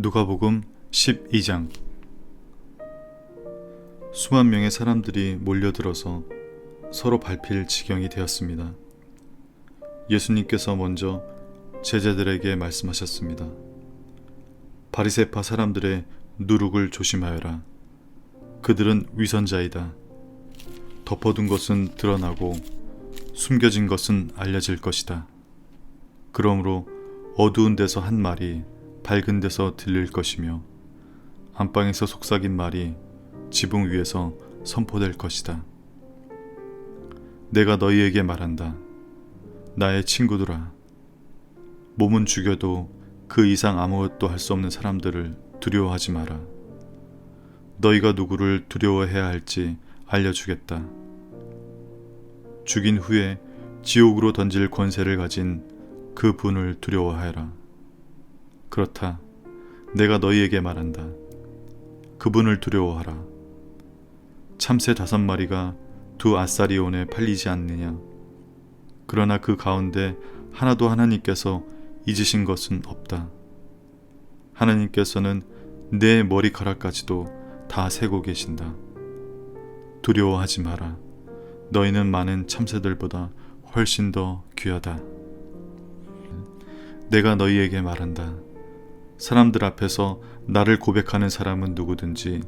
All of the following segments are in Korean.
누가복음 12장 수만 명의 사람들이 몰려들어서 서로 밟힐 지경이 되었습니다. 예수님께서 먼저 제자들에게 말씀하셨습니다. 바리새파 사람들의 누룩을 조심하여라. 그들은 위선자이다. 덮어둔 것은 드러나고 숨겨진 것은 알려질 것이다. 그러므로 어두운 데서 한 말이 밝은 데서 들릴 것이며 안방에서 속삭인 말이 지붕 위에서 선포될 것이다. 내가 너희에게 말한다. 나의 친구들아. 몸은 죽여도 그 이상 아무것도 할 수 없는 사람들을 두려워하지 마라. 너희가 누구를 두려워해야 할지 알려주겠다. 죽인 후에 지옥으로 던질 권세를 가진 그 분을 두려워하여라. 그렇다. 내가 너희에게 말한다. 그분을 두려워하라. 참새 다섯 마리가 두 아사리온에 팔리지 않느냐. 그러나 그 가운데 하나도 하나님께서 잊으신 것은 없다. 하나님께서는 내 머리카락까지도 다 세고 계신다. 두려워하지 마라. 너희는 많은 참새들보다 훨씬 더 귀하다. 내가 너희에게 말한다. 사람들 앞에서 나를 고백하는 사람은 누구든지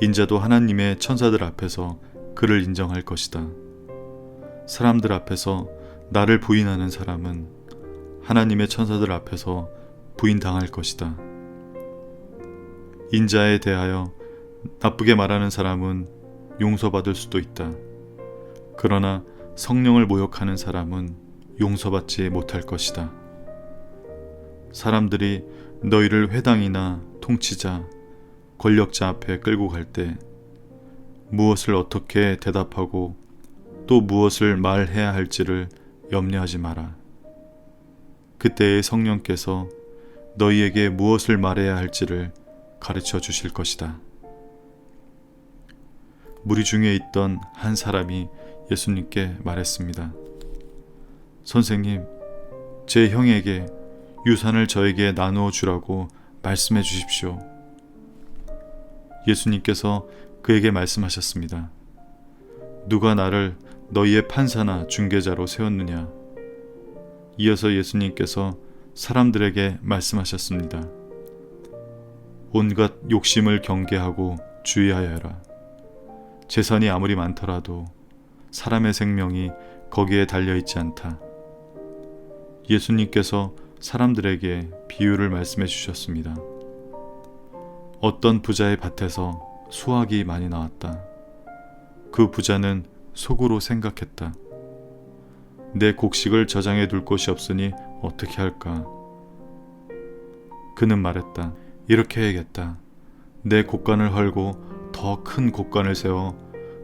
인자도 하나님의 천사들 앞에서 그를 인정할 것이다. 사람들 앞에서 나를 부인하는 사람은 하나님의 천사들 앞에서 부인당할 것이다. 인자에 대하여 나쁘게 말하는 사람은 용서받을 수도 있다. 그러나 성령을 모욕하는 사람은 용서받지 못할 것이다. 사람들이 너희를 회당이나 통치자, 권력자 앞에 끌고 갈 때 무엇을 어떻게 대답하고 또 무엇을 말해야 할지를 염려하지 마라. 그때의 성령께서 너희에게 무엇을 말해야 할지를 가르쳐 주실 것이다. 무리 중에 있던 한 사람이 예수님께 말했습니다. 선생님, 제 형에게 유산을 저에게 나누어 주라고 말씀해 주십시오. 예수님께서 그에게 말씀하셨습니다. 누가 나를 너희의 판사나 중개자로 세웠느냐? 이어서 예수님께서 사람들에게 말씀하셨습니다. 온갖 욕심을 경계하고 주의하여라. 재산이 아무리 많더라도 사람의 생명이 거기에 달려 있지 않다. 예수님께서 사람들에게 비유를 말씀해 주셨습니다. 어떤 부자의 밭에서 수확이 많이 나왔다. 그 부자는 속으로 생각했다. 내 곡식을 저장해 둘 곳이 없으니 어떻게 할까? 그는 말했다. 이렇게 해야겠다. 내 곡간을 헐고 더 큰 곡간을 세워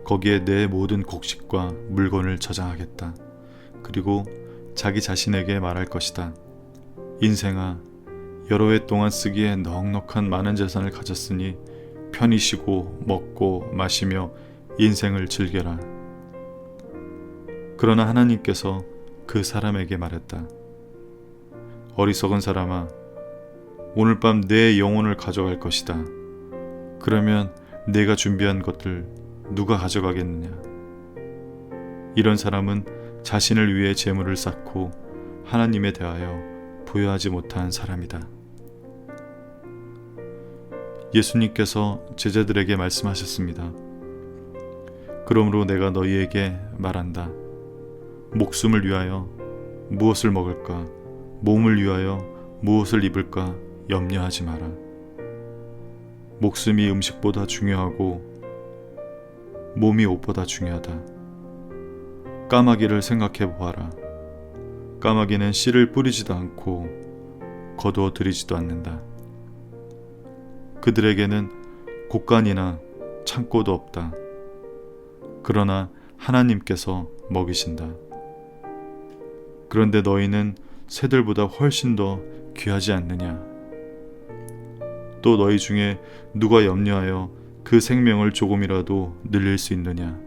거기에 내 모든 곡식과 물건을 저장하겠다. 그리고 자기 자신에게 말할 것이다. 인생아, 여러 해 동안 쓰기에 넉넉한 많은 재산을 가졌으니 편히 쉬고 먹고 마시며 인생을 즐겨라. 그러나 하나님께서 그 사람에게 말했다. 어리석은 사람아, 오늘 밤 내 영혼을 가져갈 것이다. 그러면 내가 준비한 것들 누가 가져가겠느냐? 이런 사람은 자신을 위해 재물을 쌓고 하나님에 대하여 부여하지 못한 사람이다. 예수님께서 제자들에게 말씀하셨습니다. 그러므로 내가 너희에게 말한다. 목숨을 위하여 무엇을 먹을까? 몸을 위하여 무엇을 입을까? 염려하지 마라. 목숨이 음식보다 중요하고 몸이 옷보다 중요하다. 까마귀를 생각해 보아라. 까마귀는 씨를 뿌리지도 않고 거두어 들이지도 않는다. 그들에게는 곡간이나 창고도 없다. 그러나 하나님께서 먹이신다. 그런데 너희는 새들보다 훨씬 더 귀하지 않느냐? 또 너희 중에 누가 염려하여 그 생명을 조금이라도 늘릴 수 있느냐?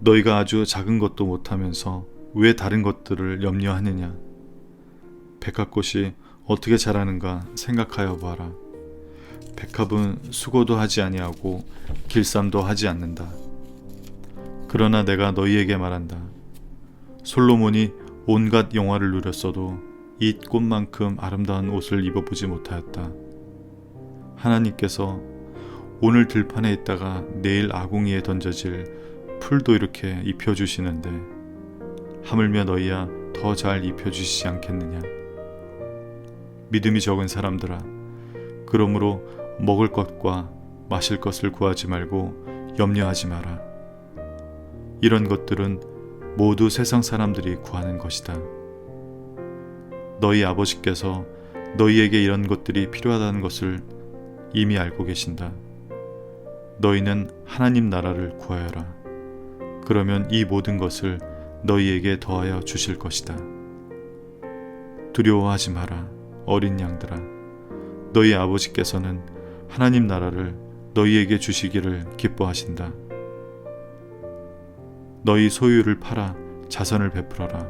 너희가 아주 작은 것도 못하면서 왜 다른 것들을 염려하느냐? 백합꽃이 어떻게 자라는가 생각하여 보아라. 백합은 수고도 하지 아니하고 길쌈도 하지 않는다. 그러나 내가 너희에게 말한다. 솔로몬이 온갖 영화를 누렸어도 이 꽃만큼 아름다운 옷을 입어보지 못하였다. 하나님께서 오늘 들판에 있다가 내일 아궁이에 던져질 풀도 이렇게 입혀주시는데 하물며 너희야 더 잘 입혀주시지 않겠느냐. 믿음이 적은 사람들아, 그러므로 먹을 것과 마실 것을 구하지 말고 염려하지 마라. 이런 것들은 모두 세상 사람들이 구하는 것이다. 너희 아버지께서 너희에게 이런 것들이 필요하다는 것을 이미 알고 계신다. 너희는 하나님 나라를 구하여라. 그러면 이 모든 것을 너희에게 더하여 주실 것이다. 두려워하지 마라, 어린 양들아. 너희 아버지께서는 하나님 나라를 너희에게 주시기를 기뻐하신다. 너희 소유를 팔아 자선을 베풀어라.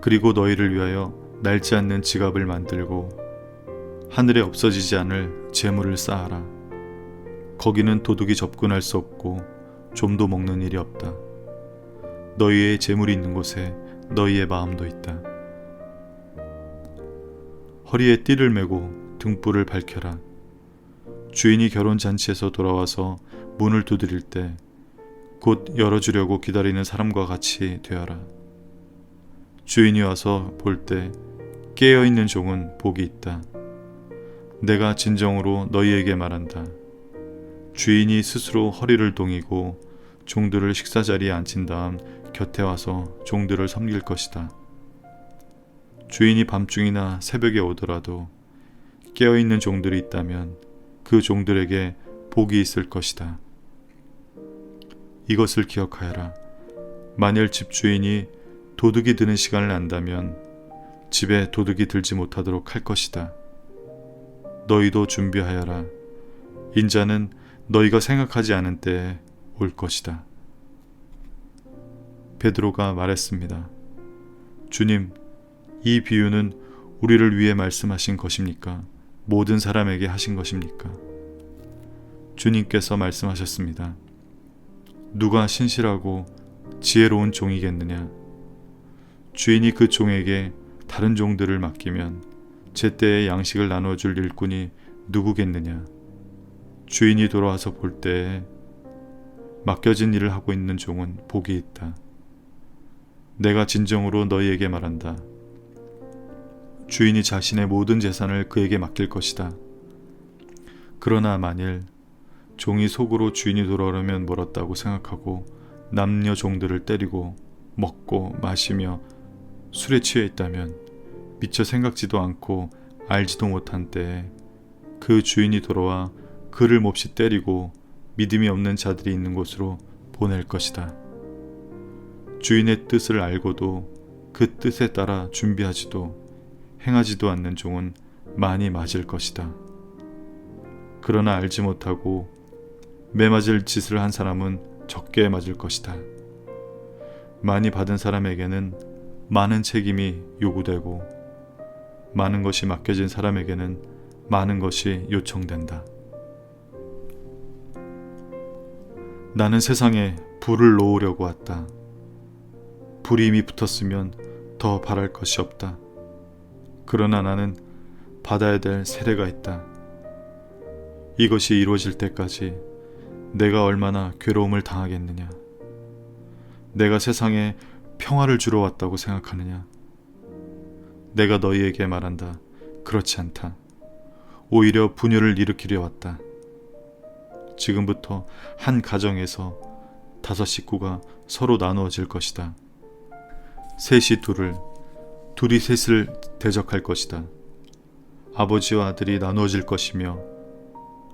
그리고 너희를 위하여 낡지 않는 지갑을 만들고 하늘에 없어지지 않을 재물을 쌓아라. 거기는 도둑이 접근할 수 없고 좀도 먹는 일이 없다. 너희의 재물이 있는 곳에 너희의 마음도 있다. 허리에 띠를 메고 등불을 밝혀라. 주인이 결혼 잔치에서 돌아와서 문을 두드릴 때 곧 열어주려고 기다리는 사람과 같이 되어라. 주인이 와서 볼 때 깨어 있는 종은 복이 있다. 내가 진정으로 너희에게 말한다. 주인이 스스로 허리를 동이고 종들을 식사 자리에 앉힌 다음 곁에 와서 종들을 섬길 것이다. 주인이 밤중이나 새벽에 오더라도 깨어 있는 종들이 있다면 그 종들에게 복이 있을 것이다. 이것을 기억하여라. 만일 집주인이 도둑이 드는 시간을 안다면 집에 도둑이 들지 못하도록 할 것이다. 너희도 준비하여라. 인자는 너희가 생각하지 않은 때에 올 것이다. 베드로가 말했습니다. 주님, 이 비유는 우리를 위해 말씀하신 것입니까? 모든 사람에게 하신 것입니까? 주님께서 말씀하셨습니다. 누가 신실하고 지혜로운 종이겠느냐? 주인이 그 종에게 다른 종들을 맡기면 제때에 양식을 나눠줄 일꾼이 누구겠느냐? 주인이 돌아와서 볼 때에 맡겨진 일을 하고 있는 종은 복이 있다. 내가 진정으로 너희에게 말한다. 주인이 자신의 모든 재산을 그에게 맡길 것이다. 그러나 만일 종이 속으로 주인이 돌아오려면 멀었다고 생각하고 남녀 종들을 때리고 먹고 마시며 술에 취해 있다면 미처 생각지도 않고 알지도 못한 때에 그 주인이 돌아와 그를 몹시 때리고 믿음이 없는 자들이 있는 곳으로 보낼 것이다. 주인의 뜻을 알고도 그 뜻에 따라 준비하지도 행하지도 않는 종은 많이 맞을 것이다. 그러나 알지 못하고 매맞을 짓을 한 사람은 적게 맞을 것이다. 많이 받은 사람에게는 많은 책임이 요구되고 많은 것이 맡겨진 사람에게는 많은 것이 요청된다. 나는 세상에 불을 놓으려고 왔다. 불이 이미 붙었으면 더 바랄 것이 없다. 그러나 나는 받아야 될 세례가 있다. 이것이 이루어질 때까지 내가 얼마나 괴로움을 당하겠느냐. 내가 세상에 평화를 주러 왔다고 생각하느냐. 내가 너희에게 말한다. 그렇지 않다. 오히려 분열을 일으키려 왔다. 지금부터 한 가정에서 다섯 식구가 서로 나누어질 것이다. 셋이 둘을, 둘이 셋을 대적할 것이다. 아버지와 아들이 나누어질 것이며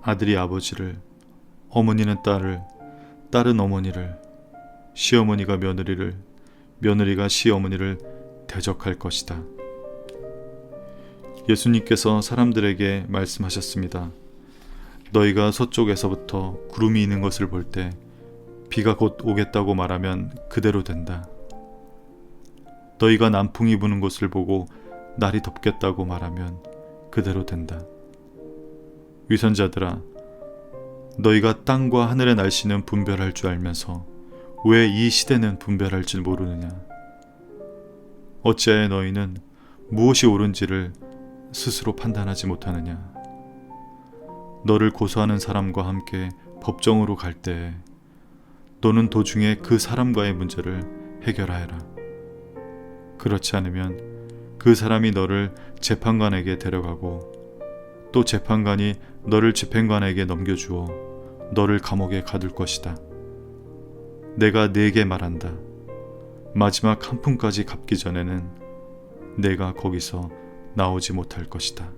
아들이 아버지를 어머니는 딸을, 딸은 어머니를, 시어머니가 며느리를, 며느리가 시어머니를 대적할 것이다. 예수님께서 사람들에게 말씀하셨습니다. 너희가 서쪽에서부터 구름이 있는 것을 볼 때 비가 곧 오겠다고 말하면 그대로 된다. 너희가 남풍이 부는 것을 보고 날이 덥겠다고 말하면 그대로 된다. 위선자들아, 너희가 땅과 하늘의 날씨는 분별할 줄 알면서 왜 이 시대는 분별할 줄 모르느냐? 어찌하여 너희는 무엇이 옳은지를 스스로 판단하지 못하느냐? 너를 고소하는 사람과 함께 법정으로 갈 때에 너는 도중에 그 사람과의 문제를 해결하여라. 그렇지 않으면 그 사람이 너를 재판관에게 데려가고 또 재판관이 너를 집행관에게 넘겨주어 너를 감옥에 가둘 것이다. 내가 네게 말한다. 마지막 한 푼까지 갚기 전에는 내가 거기서 나오지 못할 것이다.